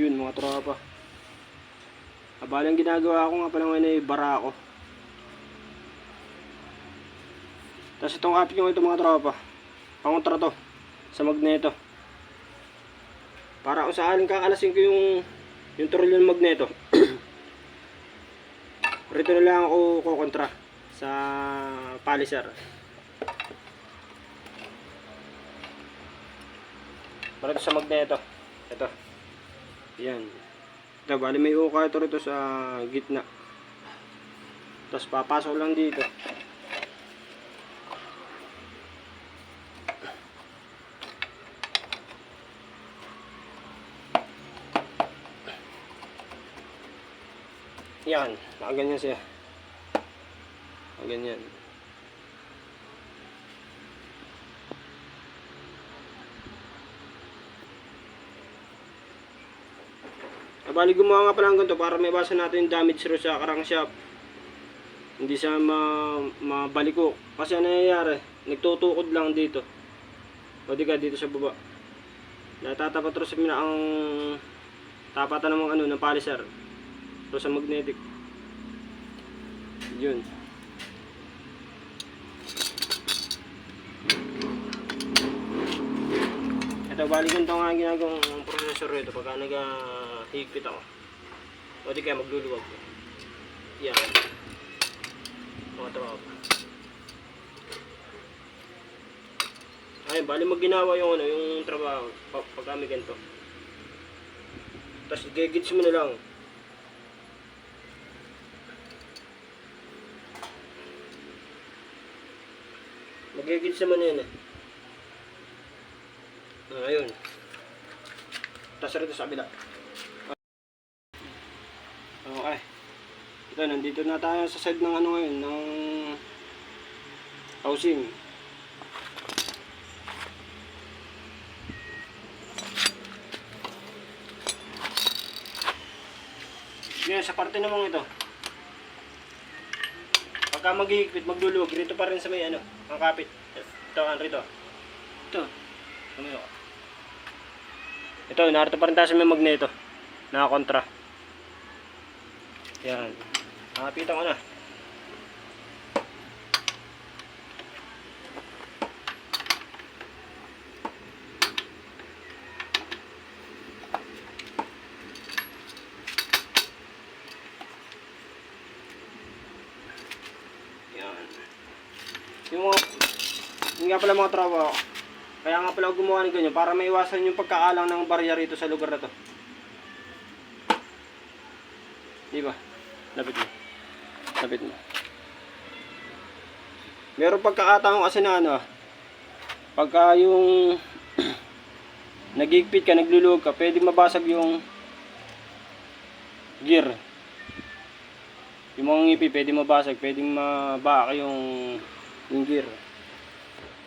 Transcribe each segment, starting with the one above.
Yun mga tropa. Abalang ginagawa ko nga pala ngayon ay barako. Tapos itong kapit nyo ito mga tropa. Pangontra to. Sa magneto. Para kung sakaling kakalasin ko yung yung tornilyo ng magneto. Rito na lang ako kukontra sa paliser. Para sa magneto. Ito. Yan. Ito, bali may uka ito rito sa gitna. Tapos papasok lang dito. Yan, nakaganyan siya. Nakaganyan. Abali gumawa nga pala ng ganito para may basa natin yung damage ro sa crankshaft. Hindi siya ma mabaliko. Kasi ano nangyayari, nagtutukod lang dito. O di ka dito sa baba. Natatapat ro sa mina ang tapatan ng ano, ng paliser. Ro sa magnetic. Yun. Ito, bali ganito nga ang ginagawang processor ito pagka nag-higpit ako. O di kaya magluluwag. Yan. Mga tropa. Ayun, bali magginawa yung ano, yung trabaho pag, kami ganito. Tapos gigits mo na lang. Magigits naman yan eh. Ayun. Tapos rito sa kabila. Okay. Ito, nandito na tayo sa side ng ano ngayon, ng housing. Ngayon, sa parte naman ito. Pagka maghihigpit, magluluwag, rito pa rin sa may ano, ang kapit. Ito, ano rito. Ito. Ano? Ito, narito pa rin tayo sa may magneto. Nakakontra. Yan. Nakapitan ko na. Yan. Yung mga, yung nga pala mga trabaho, kaya nga pala gumawa ng ganyan para maiwasan yung pagkaalang ng barya rito sa lugar na to. Di ba? Lapit mo. Lapit mo. Meron pagkakataon kasi na ano, pagka yung nagigpit ka, naglulog ka, pwedeng mabasag yung gear. Yung mga ngipi, pwedeng mabasag, pwedeng mabaka yung, yung gear.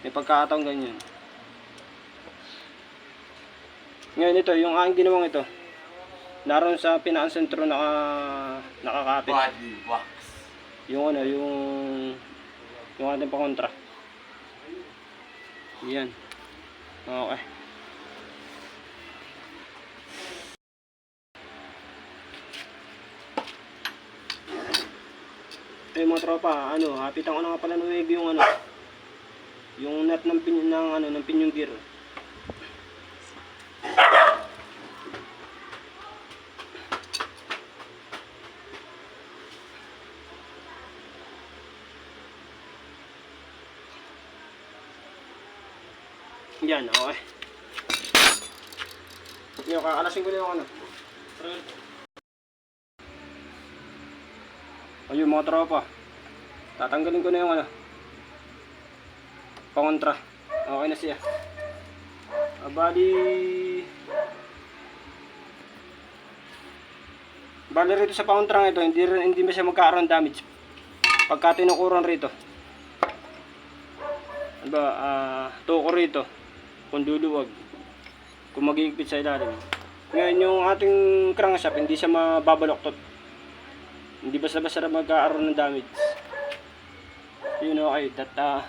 May pagkakataon ganyan. Ngayon ito, yung aking ginawang ito, naroon sa pinakasentro naka, nakakapit. Body wax. Yung ano, yung yung ating pakontra. Yan. Okay. Eh mga tropa, ano, hapitan ko na nga pala ng wave yung ano, yung nut ng pin ng ano, ng pinyong gear. Yan, okay. Yung kakalasin ko na yung ano. Ayun mga tropa. Tatanggalin ko na yung ano. Pangontra. Okay na siya. Ah, bali... Rito sa pangontra ito, hindi, hindi ba siya magkakaroon damage. Pagka tinukuran rito. Ano ba, ah, tuko rito. Kung luluwag. Kung magigpit sa ilalim. Ngayon yung ating crankshaft, hindi siya mababaloktot. Hindi basta-basta na magkakaroon ng damage. Yun okay, that uh,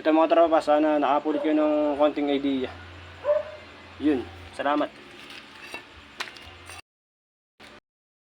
ito mga tropa, sana nakapulit kayo ng konting idea. Yun, salamat.